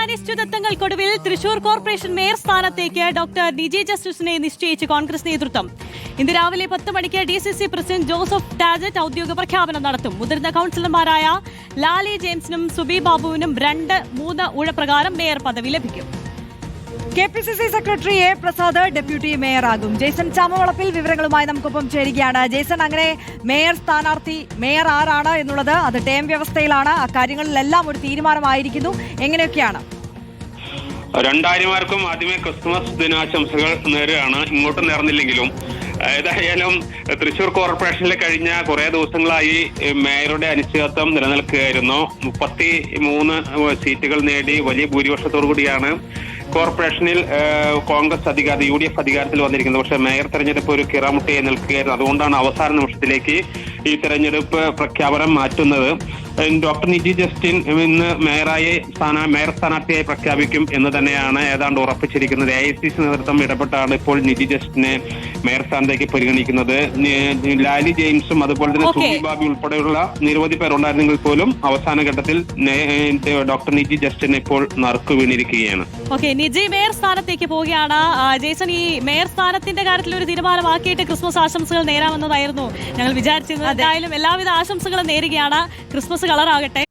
അനിശ്ചിതത്വങ്ങൾക്കൊടുവിൽ Thrissur corporation mayor സ്ഥാനത്തേക്ക് doctor ഡിജി ജസ്റ്റിസിനെ നിശ്ചയിച്ച് കോൺഗ്രസ് നേതൃത്വം. ഇന്ന് രാവിലെ പത്ത് മണിക്ക് D C C president Joseph Tajet ഔദ്യോഗിക പ്രഖ്യാപനം നടത്തും. മുതിർന്ന കൗൺസിലർമാരായ ലാലി ജെയിംസിനും സുബി ബാബുവിനും രണ്ട് മൂന്ന് ഉഴപ്രകാരം മേയർ പദവി ലഭിക്കും. K P C C secretary A Prasad deputy മേയറാകും Jason Chamavalappil വിവരങ്ങളുമായി നമുക്കൊപ്പം ചേരുകയാണ്. ജേസൺ അങ്ങനെ മേയർ സ്ഥാനാർത്ഥി മേയർ ആരാണ് എന്നുള്ളത് അത് ടേം വ്യവസ്ഥയിലാണ്. അക്കാര്യങ്ങളിലെല്ലാം ഒരു തീരുമാനമായിരിക്കുന്നു. എങ്ങനെയൊക്കെയാണ്? രണ്ടായിരമാർക്കും ആദ്യമേ ക്രിസ്മസ് ദിനാശംസകൾ നേരെയാണ് ഇങ്ങോട്ട് നേർന്നില്ലെങ്കിലും ഏതായാലും തൃശൂർ കോർപ്പറേഷനിൽ കഴിഞ്ഞ കുറെ ദിവസങ്ങളായി മേയറുടെ അനിശ്ചിതത്വം നിലനിൽക്കുകയായിരുന്നു. മുപ്പത്തി മൂന്ന് സീറ്റുകൾ നേടി വലിയ ഭൂരിപക്ഷത്തോടു കൂടിയാണ് കോർപ്പറേഷനിൽ കോൺഗ്രസ് അധികാരം യു ഡി എഫ് അധികാരത്തിൽ വന്നിരിക്കുന്നത്. പക്ഷേ മേയർ തെരഞ്ഞെടുപ്പ് ഒരു കിറമുട്ടയെ നിൽക്കുകയായിരുന്നു. അതുകൊണ്ടാണ് അവസാന നിമിഷത്തിലേക്ക് ഈ തെരഞ്ഞെടുപ്പ് പ്രഖ്യാപനം മാറ്റുന്നത്. ഡോക്ടർ നിജി ജസ്റ്റിൻ ഇന്ന് മേയറായി സ്ഥാനാ മേയർ സ്ഥാനാർത്ഥിയായി പ്രഖ്യാപിക്കും എന്ന് തന്നെയാണ് ഏതാണ്ട് ഉറപ്പിച്ചിരിക്കുന്നത്. എ ഐ സി സി നേതൃത്വം ഇടപെട്ടാണ് ഇപ്പോൾ നിജി ജസ്റ്റിനെ മേയർ സ്ഥാനത്തേക്ക് പരിഗണിക്കുന്നത് ലാലി ജെയിംസും അതുപോലെ തന്നെ സുബി ബാബി ഉൾപ്പെടെയുള്ള നിരവധി പേരുണ്ടായിരുന്നെങ്കിൽ പോലും അവസാന ഘട്ടത്തിൽ ഡോക്ടർ നിജി ജസ്റ്റിൻ ഇപ്പോൾ നറുക്കു വീണിരിക്കുകയാണ്. ഓക്കെ നിജി മേയർ സ്ഥാനത്തേക്ക് പോവുകയാണ് ജേസൺ ഈ മേയർ സ്ഥാനത്തിന്റെ കാര്യത്തിൽ ഒരു തീരുമാനമാക്കിയിട്ട് ക്രിസ്മസ് ആശംസകൾ നേരാമെന്നതായിരുന്നു ഞങ്ങൾ വിചാരിച്ചിരുന്നത്. എന്തായാലും എല്ലാവിധ ആശംസകളും നേരുകയാണ്. ക്രിസ്മസ് കളറാകട്ടെ.